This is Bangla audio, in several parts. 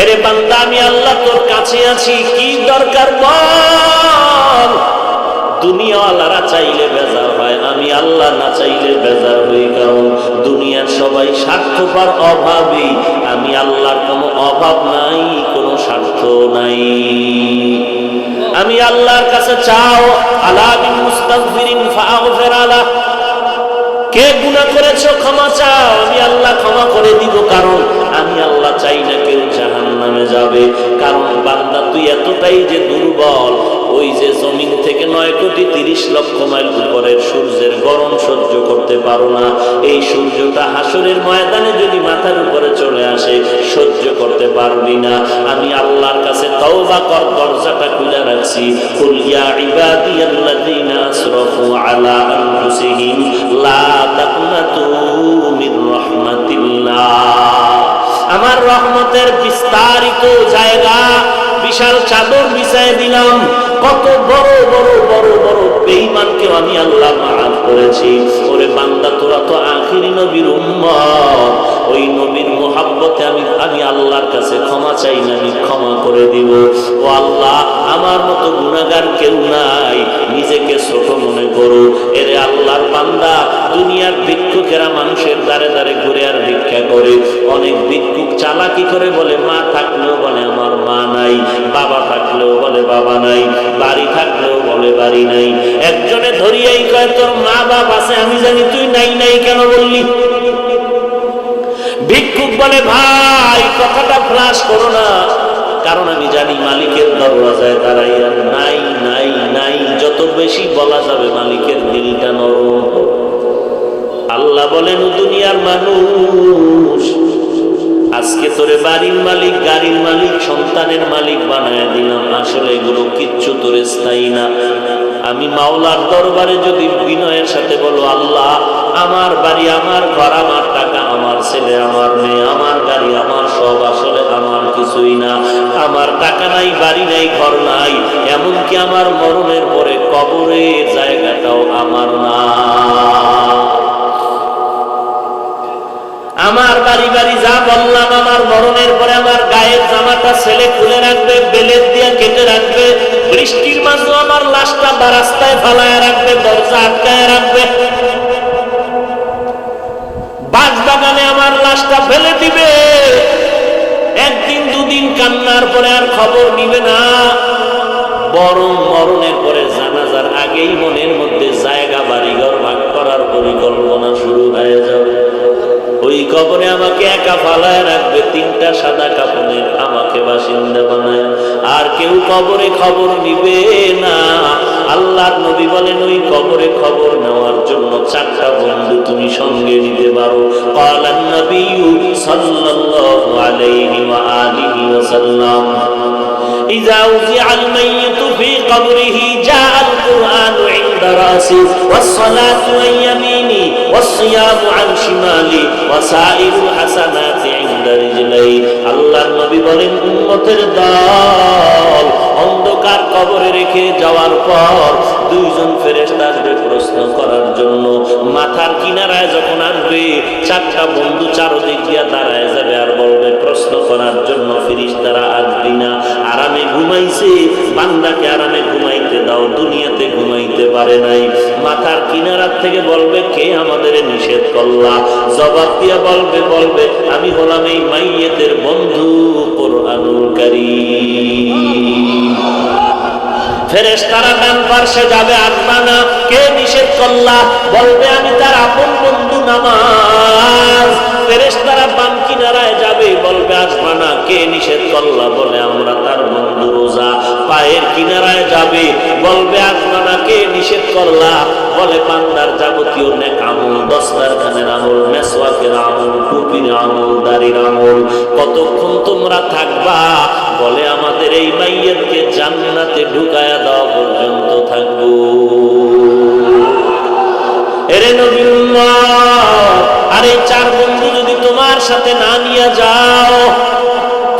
এরে বান্দা, আমি আল্লাহ তোর কাছে আছি, কি দরকার বল? দুনিয়াওয়ালারা চাইলে বেজার হয়, আমি আল্লাহ না চাইলে বেজার হই কারণ দুনিয়ার সবাই স্বার্থপর, অভাবী। আমি আল্লাহর কোনো অভাব নাই, কোনো স্বার্থ নাই। আমি আল্লাহর কাছে চাও, আলা মুস্তাগফিরিন ফাগফির আলা। কে গুনাহ করেছ? এতটাই যে দুর্বল, ওই যে জমিন থেকে নয় কোটি তিরিশ লক্ষ মাইল উপরের সূর্যের গরম সহ্য করতে পারো না। এই সূর্যটা হাসরের ময়দানে যদি মাথার উপরে চলে আসে, সহ্য করতে পারবি না। আমি আল্লাহর কাছে তওবা কর, দরজাটা খুলে রাখছি। আমার রহমতের বিস্তারিত জায়গা বিশাল চাদর বিছায় দিলাম। কত বড় বড় বড় বড় বেঈমানকে আমি আল্লাহ মাফ করেছি। ওরে বান্দা, তোরা তো আখিরি নবীর উম্মত। ওই নবীর মোহাব্বতে আমি আমি আল্লাহর কাছে ক্ষমা চাই না, আমি ক্ষমা করে দিব। ও আল্লাহ, আমার মতো গুণাগার কেউ নাই, নিজেকে ছোট মনে করো। এরে আল্লাহর বান্দা, দুনিয়ার ভিক্ষুকেরা মানুষের দ্বারে দ্বারে ঘুরে আর ভিক্ষা করে। অনেক ভিক্ষুক চালাকি করে বলে, মা থাকলেও বলে আমার মা নাই, বাবা থাকলেও বলে বাবা নাই, বাড়ি থাকলেও বলে বাড়ি নাই। একজনে ধরিয়াই কয়, তোর মা বাপ আছে, আমি জানি তুই নাই নাই কেন বললি? ভিক্ষুক বলে, ভাই, কথাটা ফ্লাশ করো না। কারণ আমি জানি মালিকের দরওয়াজায় দাঁড়াইয়া নাই নাই নাই, যত বেশি বলা যাবে মালিকের দিলটা নরম আল্লাহ বলেন দুনিয়ার মানুষ, আজকে তোরে বাড়ির মালিক, গাড়ির মালিক, সন্তানের মালিক বানায় দিলাম। আসলে এগুলো কিচ্ছু তোরে স্থায়ী না। আমি মাওলার দরবারে যদি বিনয়ের সাথে বলো, আল্লাহ, আমার বাড়ি, আমার ঘর, আমার টাকা, আমার ছেলে, আমার মেয়ে, আমার গাড়ি, আমার সব আসলে কিছুই না। আমার টাকা নাই, বাড়ি নাই, ঘর নাই, এমনকি আমার মরণের পরে কবরের জায়গাটাও আমার না। আমার বাড়ি বাড়ি যা বললাম, আমার মরণের পরে আমার গায়ের জামাটা ছেলে খুলে রাখবে বেলের দিয়ে কেটে রাখবে, বৃষ্টির মাঝে আমার লাশটা বা রাস্তায় ফালায় রাখবে, দরজা আটকায় রাখবে। বাগানে আমার লাশটা ফেলে দিবে। কান্নার পরে আর খবর নিবে না। বরং মরণের পরে জানাজার আগেই মনের মধ্যে জায়গা বাড়িঘর ভাগ করার পরিকল্পনা শুরু হয়ে যাবে। ওই কবরে আমাকে একা ফালায় রাখবে, তিনটা সাদা কাপড়ের আমাকে বাসিন্দা বানায়। আর কেউ কবরে খবর নিবে না। আল্লাহর নবী বলেন ওই কবরে খবর নেওয়ার জন্য চারটা বন্ধু তুমি সঙ্গে নিতে পারো কালান নবী সাল্লাল্লাহু আলাইহি ওয়া আলিহি ওয়াসাল্লাম إذا وزع الميت في قبره جاء القرآن عند رأسي والصلاة عن يميني والصيام عن شمالي وسائر الحسنات عند رجلي আল্লাহর নবী বলেন উম্মতের দল অন্ধকার কবরে রেখে যাওয়ার পর দুইজন ফেরেশতা আসবে প্রশ্ন করার জন্য। মাথার কিনারায় যখন আসবে, চারটা বন্ধু চারদিক দিয়া দাঁড়ায় যাবে আর বলবে, প্রশ্ন করার জন্য ফিরিস্তারা আসবি না। আরামে ঘুমাইছে, বান্দাকে আরামে পারে নাই। মাথার কিনারার থেকে বলবে, কে আমাদের নিষেধ করলা? জবাব দিয়া বলবে বলবে, আমি হলাম এই মাইয়েদের বন্ধু যাবে কে নিষেধ করলা? বলবে, আমি তার আপন বন্ধু নামাজ। ফেরেশতারা বাম কিনারায় যাবে, বলবে আসবা কে নিষেধ করলা? বলে আমরা কিনারায় যাবে, বলবে আসবা কে নিষেধ করলা। বলে বান্দার যাবতীয় নেক আমল দস্তার খানের আমল, মেসওয়াকের আমল, টুপির আমল, দাড়ির আমল, কতক্ষণ তোমরা থাকবা? বলে, আমাদের এই মাইয়াতকে জান্নাতে ঢুকায়া দেওয়া পর্যন্ত থাকব। এরে আর এই চার বন্ধু যদি তোমার সাথে না নিয়ে যাও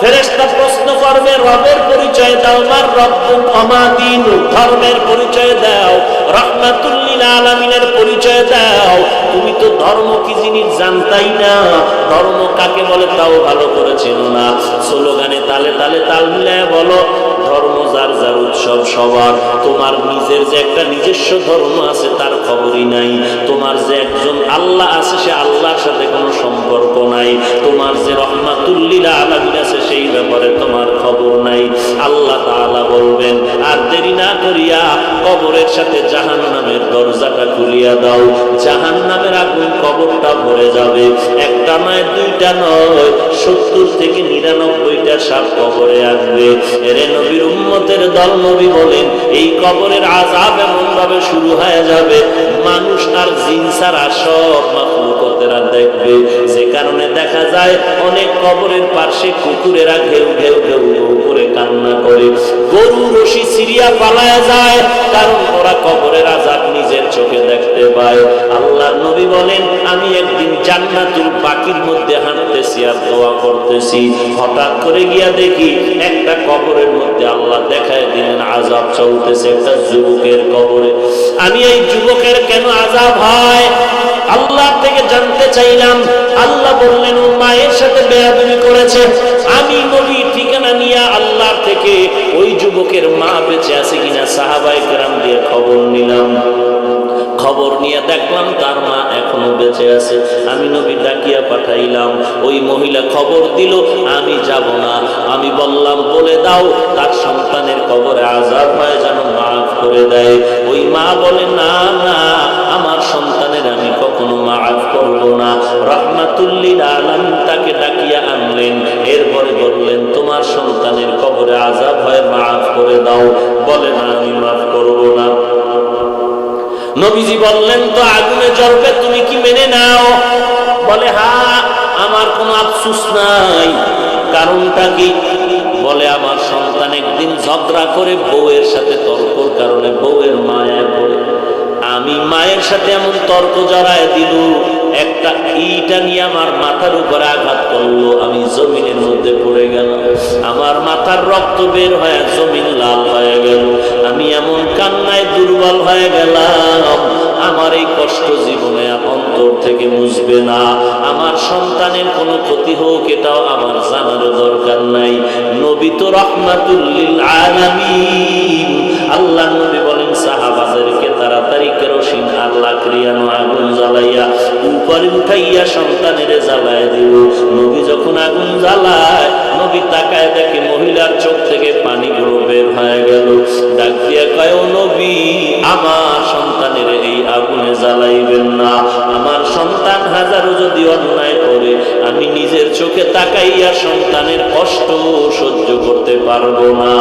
ফেরেশতা প্রশ্ন করবে রবের পরিচয় দাও, মার রব্বুক অমাদিন ধর্মের পরিচয় দাও রহমাতুল্লিল আলামিনের পরিচয় দাও। তুমি তো ধর্ম কি জিনিস জানতাই না, ধর্ম কাকে বলে তাও ভালো করে চেনো না। স্লোগানে তালে তালে তাল মিলায় বলো, ধর্ম যার যার উৎসব সবার। তোমার নিজের যে একটা নিজস্ব ধর্ম আছে তার খবরই নাই। তোমার যে একজন আল্লাহ আছে সে আল্লাহর সাথে কোনো সম্পর্ক নাই। তোমার যে রহমাতুল্লিলা আলামিন আছে সেই ব্যাপারে তোমার খবর নাই। আল্লাহ তাআলা বলবেন, আর দেরি না করিয়া কবরের সাথে জাহান নামের দরজাটা খুলিয়া দাও। জাহান নামের আগুন কবরটা ভরে যাবে। একটা নয়, দুইটা নয়, সত্তর থেকে নিরানব্বইটা সাপ কবরে আসবে। এরে নবীর উম্মতের দল নবী বলেন, এই কবরের আজাব এমন ভাবে শুরু হয়ে যাবে। মানুষ আর জিন ছাড়া সব মাখলুকতেরা দেখবে, যে কারণে দেখা যায় অনেক কবরের পাশে কুকুরেরা ঘেউ ঘেউ ঘেউ করে কান্না করে। গরু, রশি সিরিয়া পালায় যায়, কারণ ওরা কবরের আজাব নিজের চোখে দেখতে পায়। আল্লাহ নবী বলেন, আমি একদিন জান্নাতুল বাকির মধ্যে হাঁটতেছি আর দোয়া করতেছি। হঠাৎ করে গিয়া দেখি একটা কবরের মধ্যে আল্লাহ দেখায় দিলেন, আজাব চলতেছে একটা যুবকের কবরে। আমি এই যুবকের কেন আজাব হয়? আল্লাহ থেকে জানতে চাইলাম, আল্লাহ বললেন, ও মায়ের সাথে বেয়াদবি করেছে। আমি নবী ঠিকানা নিয়ে আল্লাহ থেকে ওই যুবকের মা বেঁচে আছে কিনা সাহাবাই কেরাম দিয়ে খবর নিলাম। খবর নিয়ে দেখলাম, তার মা এখনও বেঁচে আছে। আমি নবী ডাকিয়া পাঠাইলাম। ওই মহিলা খবর দিল, আমি যাব না। আমি বললাম, বলে দাও, তার সন্তানের কবরে আজাদ হয় যেন মাফ করে দেয়। ওই মা বলে, না না, আমার মাফ করব না। রহমাতুল্লিল আলম তাকে ডাকিয়া আনলেন। এরপরে বললেন, তোমার সন্তানের কবরে আজাব হয়, মাফ করে দাও। বলে না আমি মাফ করব না। নবীজি বললেন, তো আগুনে জ্বলবে, তুমি কি মেনে নাও? বলে হ্যাঁ আমার কোনো আফসুস নাই। কারণটা কি? বলে, আমার সন্তান একদিন ঝগড়া করে বউয়ের সাথে তর্কর কারণে বউয়ের মায়ায় পড়ে। আমি মায়ের সাথে এমন তর্ক জড়ায় দিল একটা ইটা নিয়ে আমার মাথার উপরে আঘাত করল, আমি জমিনের মধ্যে পড়ে গেল আমার মাথার রক্ত বের হয়ে জমিন লাল হয়ে গেল। আমি এমন কান্নায় দুর্বল হয়ে গেলাম, আমার এই কষ্ট জীবনে অন্তর থেকে মুছবে না। আমার সন্তানের কোনো ক্ষতি হোক, এটাও আমার জানার দরকার নাই। নবী তো রহমাতুল্লিল আলামিন। আল্লাহ নবী বলেন, সাহাবাদেরকে তাড়াতাড়ি কেরোসিন আল্লাহ ক্রিয়ানো আগুন জ্বালাইয়া উপরে উঠাইয়া সন্তানের জ্বালায় দিল নবী যখন আগুন জ্বালায়, নবী তাকায় দেখে মহিলার চোখ থেকে পানিগুলো বের হয়ে গেল। ডাক দিয়া কয় নবী, আমার সন্তানের এই আগুনে জ্বালাইবেন না। আমার সন্তান হাজারো যদি অন্যায় করে, আমি নিজের চোখে তাকাইয়া সন্তানের কষ্ট সহ্য করতে পারব না।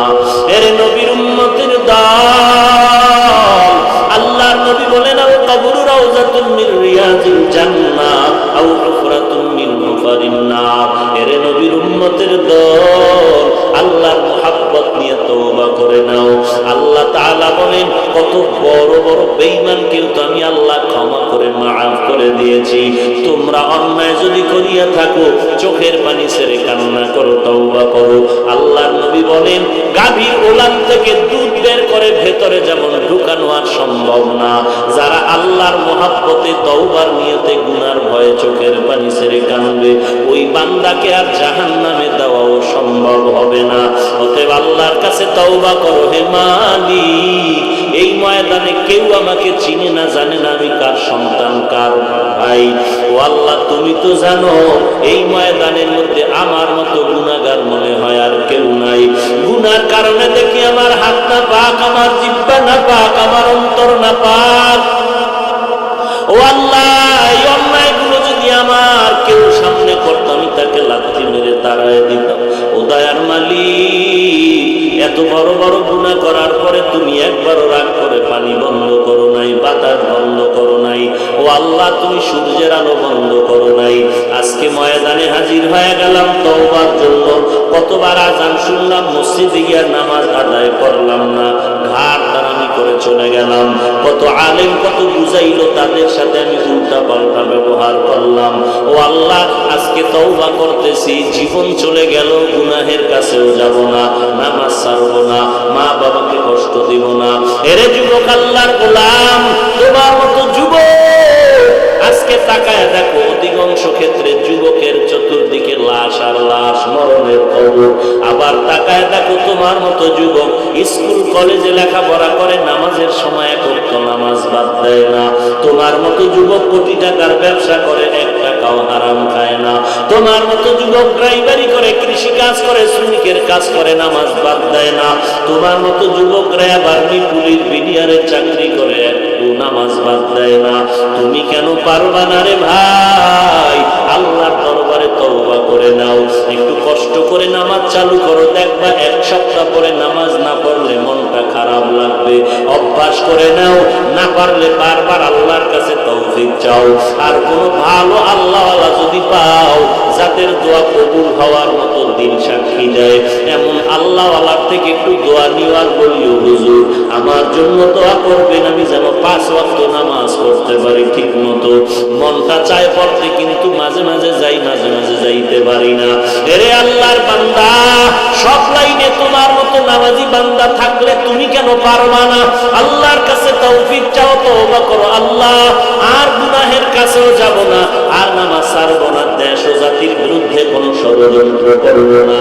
কান্না করো, তওবা করো। আল্লাহর নবী বলেন গাভীর ওলান থেকে দুধ বের করে ভেতরে যেমন ঢুকানো আর সম্ভব না। যারা আল্লাহর মহাব্বতে তওবার নিয়তে গুনার ভয়ে চোখের পানি ছেড়ে কানবে ওই বান্দাকে আর জাহান নামে দেওয়াও সম্ভব হবে না। অতএব আল্লাহর কাছে তওবা করো, হে মালিক, এই ময়দানে কেউ আমাকে চিনে না, জানে না আমি কার সন্তান, কার ভাই। আল্লাহ, তুমি তো জানো, এই ময়দানের মধ্যে আমার মতো গুণাগার মনে হয় আর কেউ নাই। গুনার কারণে দেখি আমার হাত না পাক, আমার জিব্বা না পাক, আমার অন্তর না পাক। ও আল্লাহ, এই অন্যায়গুলো যদি আমার কেউ সামনে করতো, আমি তাকে লাথি মেরে তাড়ায় দিতাম। ও দয়ার মালিক, এত বড় বড় গুণা করার পরে তুমি একবারও রাগ করে পানি বন্ধ করো নাই, বাতাস বন্ধ আল্লাহ, তুমি সূর্যের আলো বন্ধ করো নাই। আজকে ময়দানে হাজির হয়ে গেলাম তওবার জন্য। কতবার আজান শুনলাম, মসজিদে গিয়ে নামাজ আদায় করলাম না। ঘাট দাঁড়ানি করে চলে গেলাম। কত আলেম কত বুঝাইলো, তাদের সাথে আমি উল্টা পাল্টা ব্যবহার করলাম। ও আল্লাহ, আজকে তওবা করতেছি, জীবন চলে গেল, গুনাহের কাছেও যাব না, নামাজ ছাড়বো না মা বাবাকে কষ্ট দিব না। এরে যুবক আল্লাহর গোলাম, তোমার মতো যুবক আজকে তাকায় দেখো, অধিকাংশ ক্ষেত্রে যুবকের চতুর্দিকে লাশ আর লাশ মরণের খবর। আবার তাকায় দেখো, তোমার মতো যুবক স্কুল, কলেজে লেখাপড়া করে, নামাজের সময় এক ওয়াক্ত নামাজ বাদ দেয় না। তোমার মতো যুবক কোটি টাকার ব্যবসা করে, এক টাকাও হারাম খায় না। তোমার মতো যুবক ড্রাইভারি করে কৃষি কাজ করে, শ্রমিকের কাজ করে, নামাজ বাদ দেয় না। তোমার মতো যুবকরা আবার পুলিশ বিডিআরের চাকরি করে একটু নামাজ বাদ দেয় না। তুমি কেন পারবা না রে ভাই? আল্লাহর দরবারে তওবা করে নাও। একটু কষ্ট করে নামাজ চালু করো। দেখবা এক সপ্তাহ পরে নামাজ না পড়লে মনটা খারাপ লাগবে। অভ্যাস করে নাও, না পারলে বারবার আল্লাহর কাছে তৌফিক চাও। আর কোনো ভালো আল্লাহওয়ালা যদি পাও যাদের দোয়া কবুল হওয়ার মতো দিন সাক্ষী দেয়। এমন আল্লাহওয়ালার থেকে একটু দোয়া নিওয়ার বলিও, হুজুর, আমার জন্য দোয়া করবেন, আমি যেন পাঁচ ওয়াক্ত নামাজ পড়তে পারি ঠিক মতো। মনটা চায় পড়তে, কিন্তু মাঝে মাঝে যাই, মাঝে মাঝে যাইতে পারি না। এরে আল্লাহর বান্দা নামাজি বান্দা থাকলে তুমি কেন পারবা না? আল্লাহর কাছে তৌফিক চাও, তওবা করো। আল্লাহ, আর গুনাহের কাছেও যাব না, আর নামাজ ছাড়বো না। দেশ ও জাতির বিরুদ্ধে কোনো ষড়যন্ত্র করব না।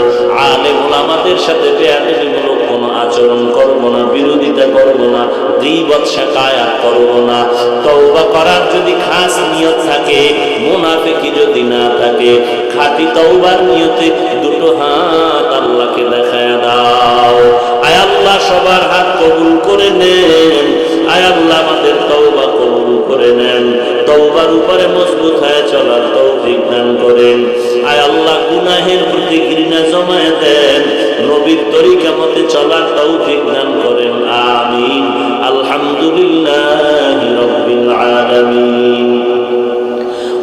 আলেম ওলামাদের সাথে বেয়াদবিমূলক কোনো আচরণ করব না, বিরোধিতা করব না, গীবত শাকায়াত করব না। তওবা করার যদি খাস নিয়ত থাকে, মুনাফিকি যদি না থাকে, খাঁটি তওবার নিয়তে দুটো হাত আল্লাহকে দেখায় দাও। সবার হাত কবুল করে নেন আয় আল্লাহ আমাদের তওবা কবুল করে নেন তওবার উপরে মজবুত হয়ে চলার তৌফিক দান করেন আয় আল্লাহ গুনাহের প্রতি ঘৃণা জমায় দেন নবীর তরিকা মতে চলার তৌফিক দান করেন আমিন আলহামদুলিল্লাহ রব্বিল আলামিন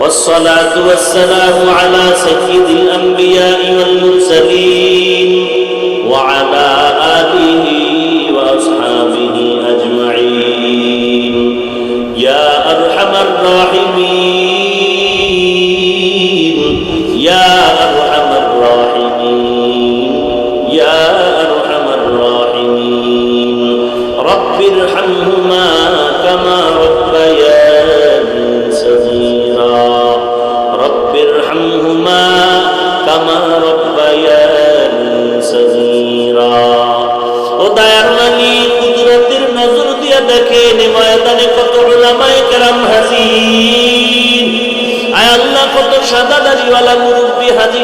والصلاة والسلام على سيد الأنبياء والمرسلين وعلى آله أرحم الراحمين দাড়িওয়ালা মুরব্বী হাজি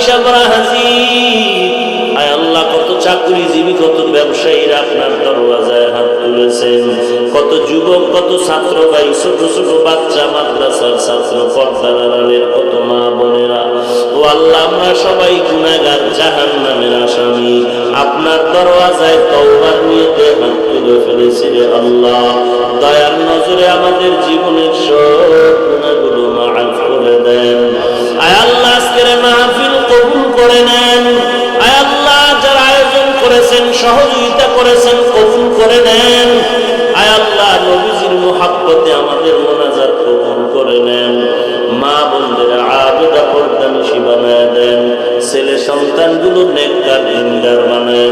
আল্লাহ সবাই গুনাগার জাহান নামের আসামি। আপনার দরওয়াজায় তওবার আল্লাহ। দয়ার নজরে আমাদের জীবনের সব গুণাগুলো দেন। করেছেন, সহযোগিতা করেছেন, কবুল করে নেন। আয় আল্লাহ, নবীজির মোহাব্বতে আমাদের মোনাজার কবুল করে নেন। মা বোনদের আবেদা পর্দানিশি বানায় দেন। ছেলে সন্তানগুলো নেককার, দিনদার বানায়